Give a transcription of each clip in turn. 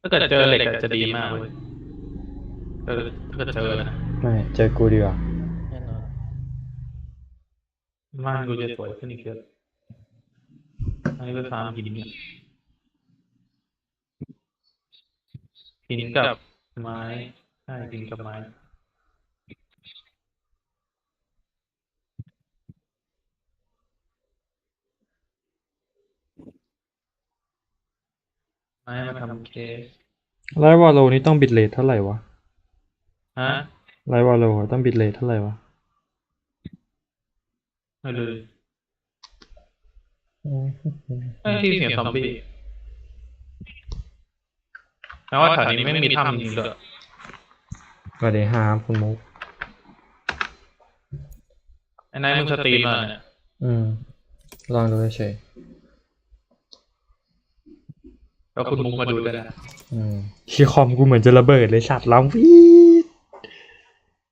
ถ้าเกิดเจอเหล็กอะจะดีมากเลยเออถ้าเกิดเจอนะไม่เจอกูดีกว่าแน่นอนบ้านกูจะสวยขึ้นอีกเยอะอันนี้ก็ฟาร์มหินเนี่ยหินกับไม้ใช่หินกับไม้ ไม้มาทำเคสไลฟ์วอลโลนี่ต้องบิตเรทเท่าไหร่วะฮะไลฟ์วอลโลต้องบิตเรทเท่าไหร่วะไม่เลยไอ้ที่เสียงซอมบี้แปลว่าแถวนี้ไม่มีถ้ำจริงด้วยสวัสดีครับคุณมุกไอ้นายมึงสตรีมมาเนี่ยอืมลองดูเฉย ก็คุณมุกมาดูด้วยนะๆอืมคีย์คอมกูเหมือนจะระเบิดเลยสัตว์ร้องวีด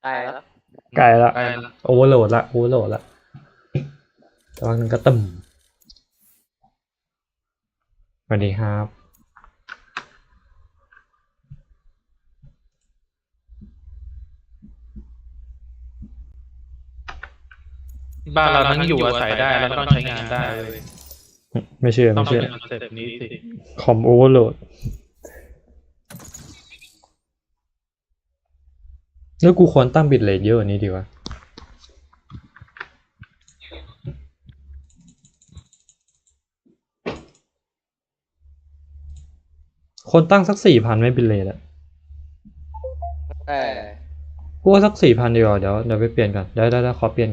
ใกล้แล้วไกลละใกล้ละโอเวอร์โหลดละโอเวอร์โหลดละแต่ว่ามันก็ตึมสวัสดีครับ บ้านเราทั้งอยู่อาศัยได้แล้วก็ต้องใช้งานได้เลย ไม่เชื่อต้อไม่งเชื่อเป็นคอนเซ็ปต์นี้สิคอมโอเวอร์โหลด แล้วกูควรตั้งบิตเรทเยอะกว่านี้ดีวะคนตั้งสักสี่พันไม่บิตเรทอะเออ กูว่าสักสี่พันดีกว่าเดี๋ยวเดี๋ยวไปเปลี่ยนกันเดี๋ยวเดี๋ยวเดี๋ยวขอเปลี่ยน